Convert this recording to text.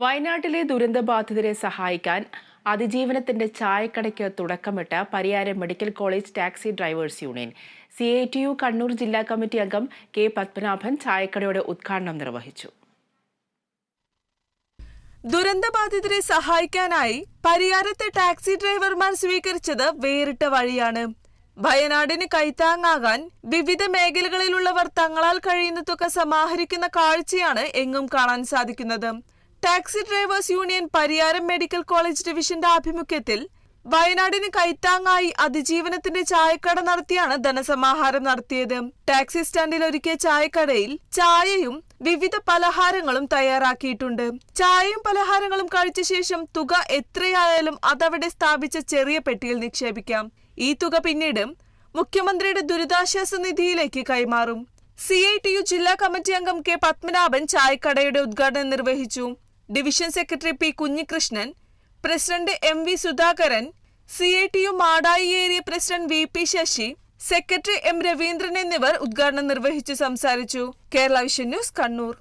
വയനാട്ടിലെ ദുരന്തബാധിതരെ സഹായിക്കാൻ അതിജീവനത്തിന്റെ ചായക്കടയ്ക്ക് തുടക്കമിട്ട Pariyaram medical college taxi drivers union. C I T U Kannur ജില്ലാ കമ്മിറ്റി അംഗം കെ പത്മനാഭൻ ചായക്കടയുടെ ഉദ്ഘാടനം നിർവഹിച്ചു. ദുരന്തബാധിതരെ സഹായിക്കാനായി പരിയാരത്തെ ടാക്സി ഡ്രൈവർമാർ സ്വീകരിച്ചത് വേറിട്ട വഴിയാണ്. വയനാടിന് കൈത്താങ്ങാകാൻ വിവിധ മേഖലകളിലുള്ളവർ തങ്ങളാൽ കഴിയുന്ന തുക സമാഹരിക്കുന്ന കാഴ്ചയാണ് എങ്ങും കാണാൻ സാധിക്കുന്നത്. Taxi drivers union Pariyaram medical college ഡിവിഷന്റെ ആഭിമുഖ്യത്തിൽ വയനാടിന് കൈത്താങ്ങായി അതിജീവനത്തിന്റെ ചായക്കട നടത്തിയാണ് ധനസമാഹാരം നടത്തിയത്. ടാക്സി സ്റ്റാൻഡിൽ ഒരുക്കിയ ചായക്കടയിൽ ചായയും വിവിധ പലഹാരങ്ങളും തയ്യാറാക്കിയിട്ടുണ്ട്. ചായയും പലഹാരങ്ങളും കഴിച്ച ശേഷം തുക എത്രയായാലും അതവിടെ സ്ഥാപിച്ച ചെറിയ പെട്ടിയിൽ നിക്ഷേപിക്കാം. ഈ തുക പിന്നീട് മുഖ്യമന്ത്രിയുടെ ദുരിതാശ്വാസ നിധിയിലേക്ക് കൈമാറും. സി ഐ ടി യു ജില്ലാ കമ്മിറ്റി അംഗം കെ പത്മനാഭൻ ചായക്കടയുടെ ഉദ്ഘാടനം നിർവഹിച്ചു. Division secretary P Kunhikrishnan president M V Sudhakaran C I T U Madayi area president V P Sasi secretary M Raveendran എന്നിവർ ഉദ്ഘാടനം നിർവഹിച്ചു സംസാരിച്ചു. Kerala Vision News Kannur.